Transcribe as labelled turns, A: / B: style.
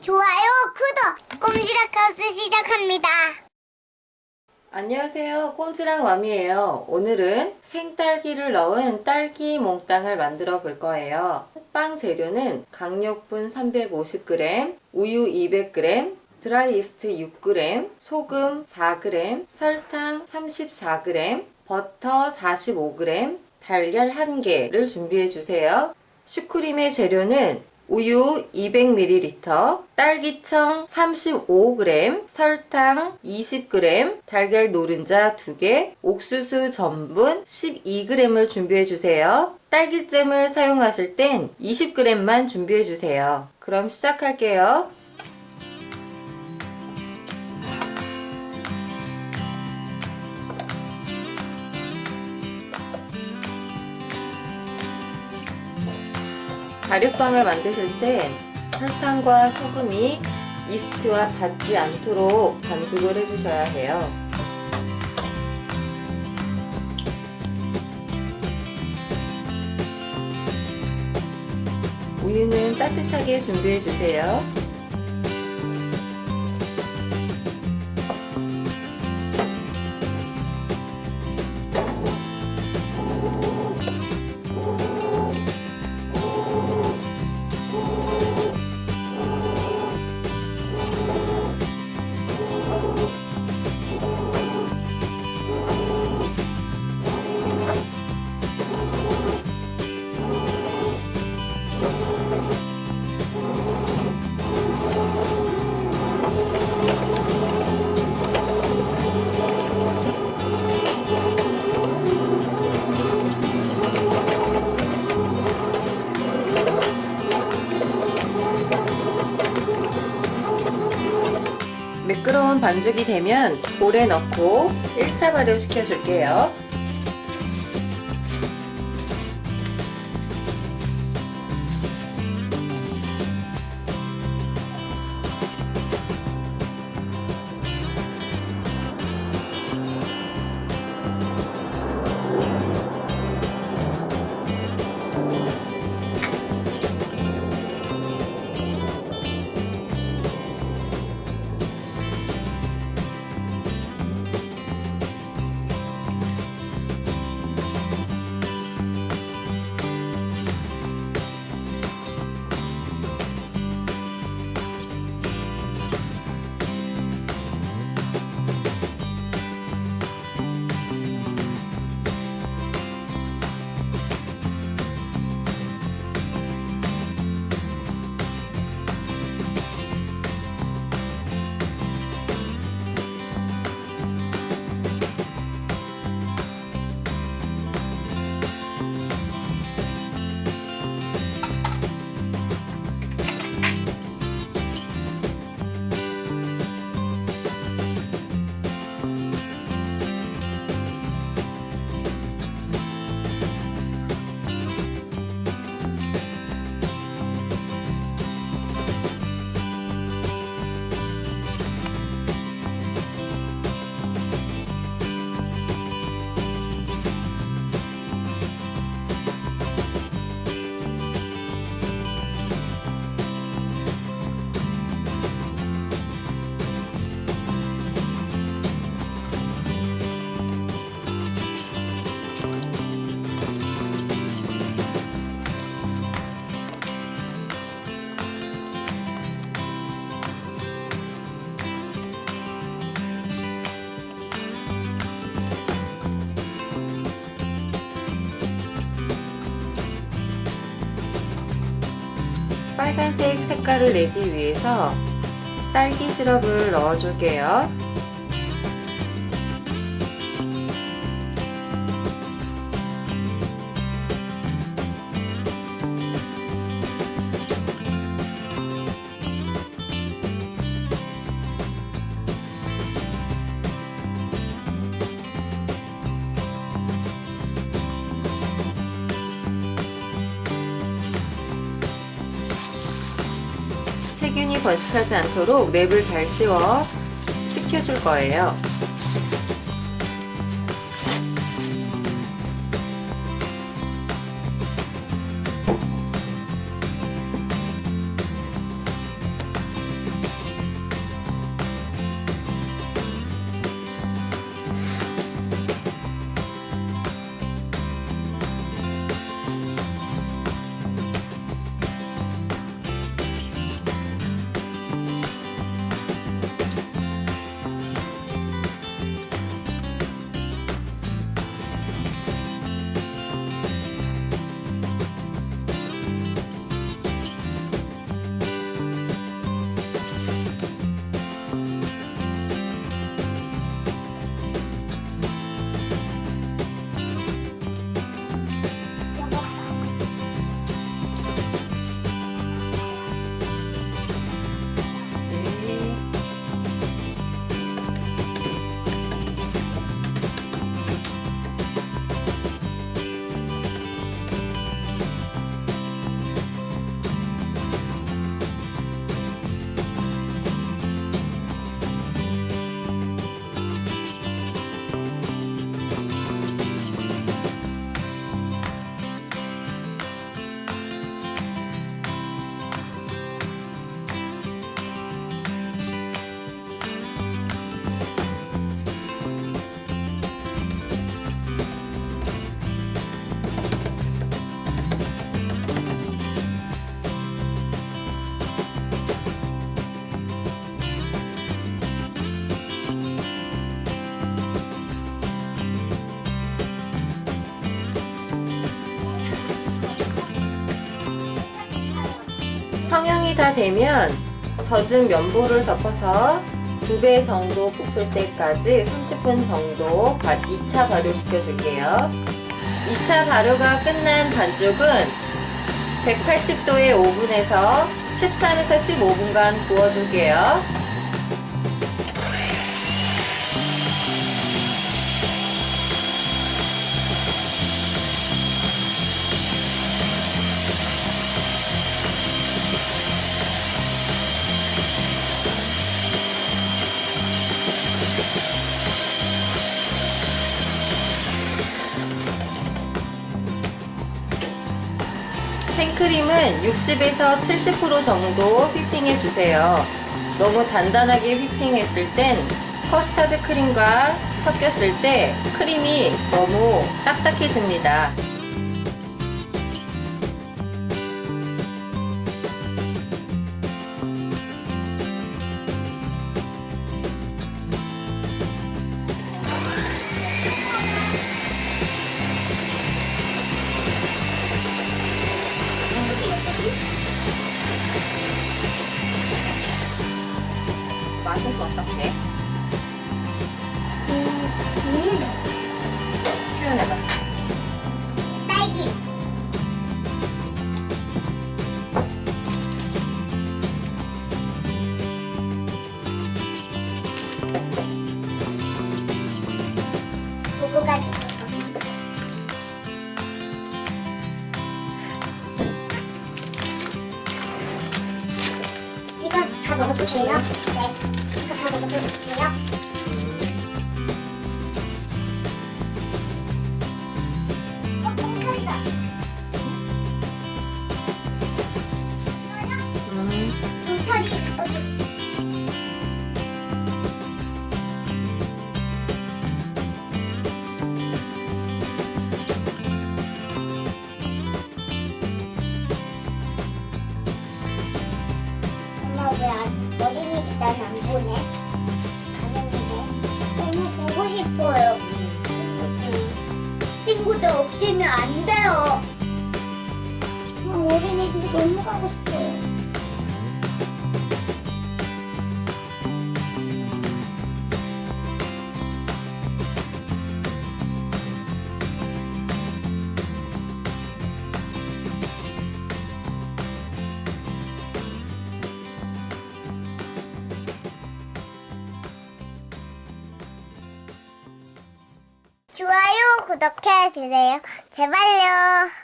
A: 좋아요, 구독, 꼼지락 하우스 시작합니다.
B: 안녕하세요. 꼼지랑 맘이에요. 오늘은 생딸기를 넣은 딸기 몽땅을 만들어 볼 거예요. 빵 재료는 강력분 350g, 우유 200g, 드라이 이스트 6g, 소금 4g, 설탕 34g, 버터 45g, 달걀 1개를 준비해 주세요. 슈크림의 재료는 우유 200ml, 딸기청 35g, 설탕 20g, 달걀 노른자 2개, 옥수수 전분 12g을 준비해 주세요. 딸기잼을 사용하실 땐 20g만 준비해 주세요. 그럼 시작할게요. 가루빵을 만드실 땐 설탕과 소금이 이스트와 닿지 않도록 반죽을 해주셔야 해요. 우유는 따뜻하게 준비해 주세요. 반죽이 되면 볼에 넣고 1차 발효시켜 줄게요. 빨간색 색깔을 내기 위해서 딸기 시럽을 넣어줄게요. 세균이 번식하지 않도록 랩을 잘 씌워 식혀줄 거예요. 정도가 되면 젖은 면보를 덮어서 두배 정도 부풀 때까지 30분 정도 2차 발효시켜 줄게요. 2차 발효가 끝난 반죽은 180도의 오븐에서 13에서 15분간 구워줄게요. 생크림은 60에서 70% 정도 휘핑해 주세요. 너무 단단하게 휘핑했을 땐 커스터드 크림과 섞였을 때 크림이 너무 딱딱해집니다.
A: 먹어도 돼요? 네. 먹어도 돼요? 안 돼요. 어, 어린이집 너무 가고 싶어 구독해주세요. 제발요.